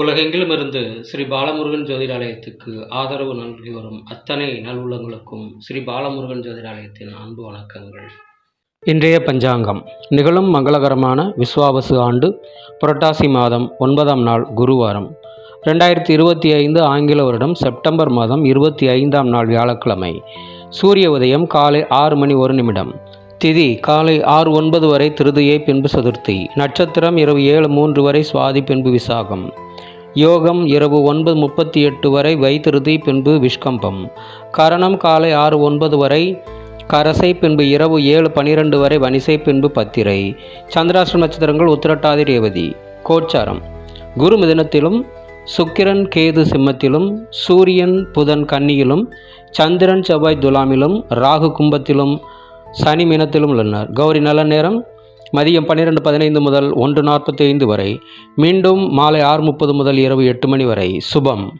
உலகெங்கிலும் இருந்து ஸ்ரீ பாலமுருகன் ஜோதிடாலயத்துக்கு ஆதரவு நல்கி வரும் அத்தனை நல்வுள்ளங்களுக்கும் ஸ்ரீ பாலமுருகன் ஜோதிடாலயத்தின் அன்பு வணக்கங்கள். இன்றைய பஞ்சாங்கம் நிகழும் மங்களகரமான விஸ்வாபசு ஆண்டு புரட்டாசி மாதம் ஒன்பதாம் நாள் குருவாரம். ரெண்டாயிரத்தி இருபத்தி ஐந்து ஆங்கில வருடம் செப்டம்பர் மாதம் இருபத்தி ஐந்தாம் நாள் வியாழக்கிழமை. சூரிய உதயம் காலை ஆறு மணி ஒரு நிமிடம். திதி காலை ஆறு ஒன்பது வரை திருதியை பின்பு சதுர்த்தி. நட்சத்திரம் இரவு ஏழு மூன்று வரை சுவாதி பின்பு விசாகம். யோகம் இரவு ஒன்பது முப்பத்தி எட்டு வரை வைத்திருதி பின்பு விஷ்கம்பம். கரணம் காலை ஆறு ஒன்பது வரை கரசை பின்பு இரவு ஏழு பனிரெண்டு வரை வனிசை பின்பு பத்திரை. சந்திராஷ்டிரம் நட்சத்திரங்கள் உத்திரட்டாதி ரேவதி. கோச்சாரம். குரு மிதனத்திலும் சுக்கிரன் கேது சிம்மத்திலும் சூரியன் புதன் கன்னியிலும் சந்திரன் செவ்வாய் துலாமிலும் ராகு கும்பத்திலும் சனி மினத்திலும் உள்ளனர். கௌரி நல்ல நேரம். மதியம் பன்னிரெண்டு பதினைந்து முதல் ஒன்று நாற்பத்தி ஐந்து வரை. மீண்டும் மாலை ஆறு முப்பது முதல் இரவு எட்டு மணி வரை. சுபம்.